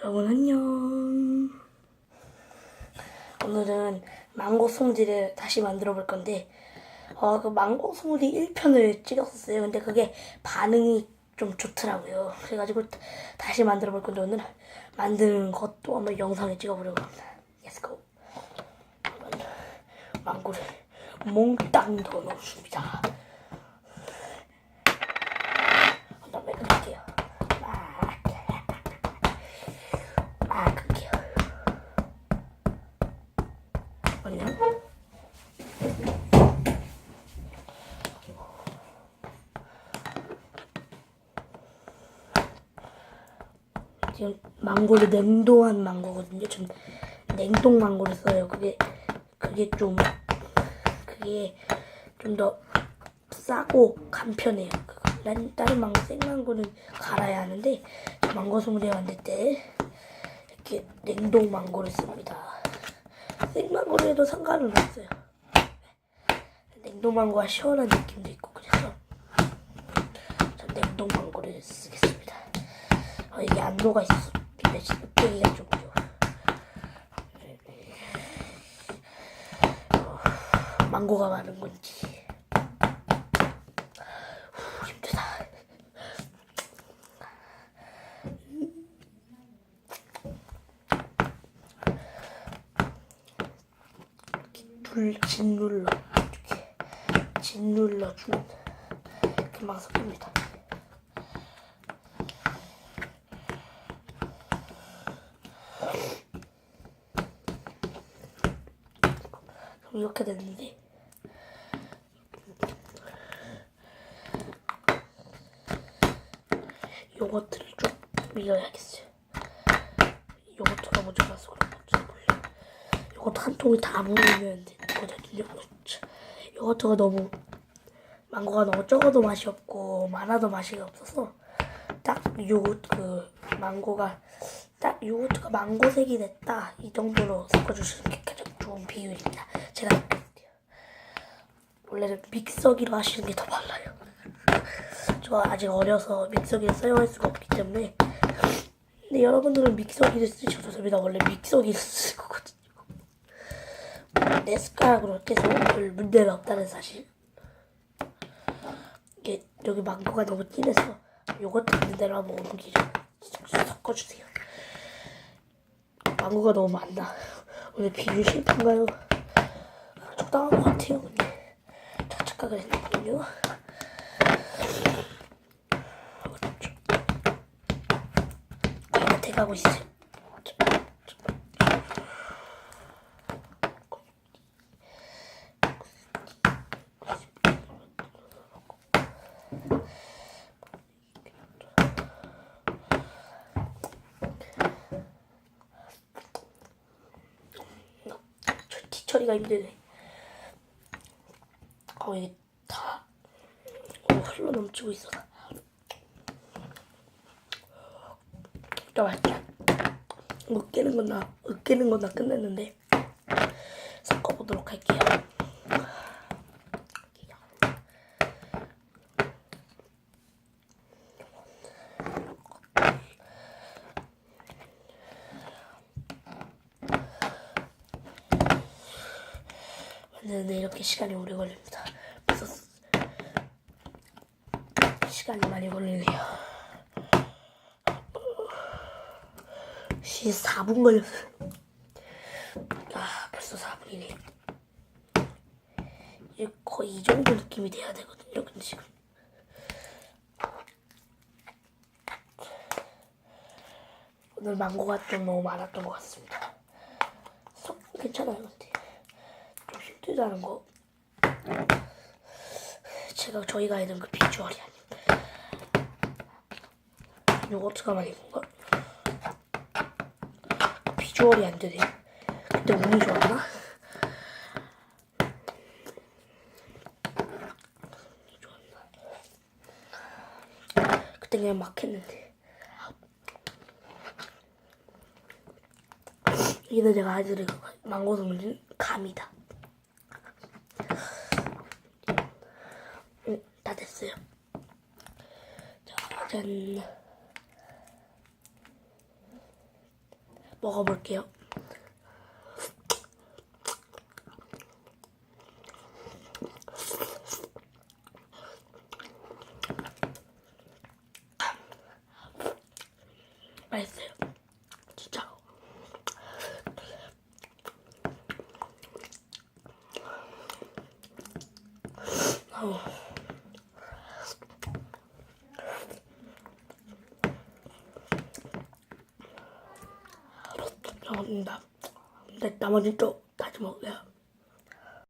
여러분 안녕. 오늘은 망고 스무디를 다시 만들어 볼 건데, 어, 그 망고 스무디 1편을 찍었었어요. 근데 그게 반응이 좀 좋더라고요. 그래가지고 다- 다시 만들어 볼 건데, 오늘 만드는 것도 한번 영상에 찍어보려고 합니다. Let's go. 망고를 몽땅 넣어 넣어줍니다. 그다음에 끓일게요. 막, 막 끓일게요. 잠깐만요. 지금 망고를 냉동한 망고거든요. 좀 냉동 망고를 써요. 그게 그게 좀 그게 좀 더 싸고 간편해요. 그- 난 다른 망고 생망고는 갈아야 하는데 망고 스무디 만들 때 이렇게 냉동 망고를 씁니다. 생망고를 해도 상관은 없어요. 냉동 망고가 시원한 느낌도 있고 그래서 전 냉동 망고를 쓰겠습니다. 어, 이게 안 녹아 있어서 빼기가 좀 어려워. 어, 망고가 많은 건지. 후, 힘들다. 둘 짓눌러 이렇게 짓눌러 주면 금방 섞입니다. 이렇게 됐는데 요거트를 좀 밀어야겠어요. 요거트가 모자라서 그런 몰라. 요거트 한 통이 다 모으면 되거든요. 요거트가 너무 망고가 너무 적어도 맛이 없고 많아도 맛이 없어서 딱 요거트 그 망고가 딱 요거트가 망고색이 됐다 이 정도로 섞어주시는 게 좋은 비율입니다. 제가 느꼈대요. 원래는 믹서기로 하시는 게 더 빨라요. 저 아직 어려서 믹서기를 사용할 수가 없기 때문에 근데 여러분들은 믹서기를 쓰셔도 됩니다. 원래 믹서기를 쓸 거거든요. 내 숟가락으로 해서 별 문제가 없다는 사실. 이게 여기 망고가 너무 진해서 요거트 있는 대로 한번 옮기죠. 섞어주세요. 망고가 너무 많나. 오늘 비율 실패인가요? 적당한 것 같아요. 근데 자 착각을 했거든요. 거의 돼가고 있어요. 저 뒤 처리가 힘드네. 어, 이게 다 어, 흘러 넘치고 있어서. 진짜 맛있다. 으깨는 건 나, 으깨는 건 나 끝냈는데. 섞어보도록 할게요. 만드는데 이렇게 시간이 오래 걸립니다. 시간이 많이 걸리네요. 시 4분 걸렸어요. 아, 벌써 4분이네. 이제 거의 이 정도 느낌이 돼야 되거든요. 근데 지금. 오늘 망고가 좀 너무 많았던 것 같습니다. 속 괜찮아요, 근데. 좀 힘들다는 거. 제가 저희가 알던 그 비주얼이 아닌데. 요거트가 많이 건가? 비주얼이 안 되네. 그때 운이 좋았나? 그때 그냥 막 했는데. 이게 제가 아이들이 망고 선물인 감이다. 응, 다 됐어요. 자, 짠. 먹어볼게요. 맛있어요. 진짜. 어 먹는다. 근데 나머지 또 다시 먹을게요.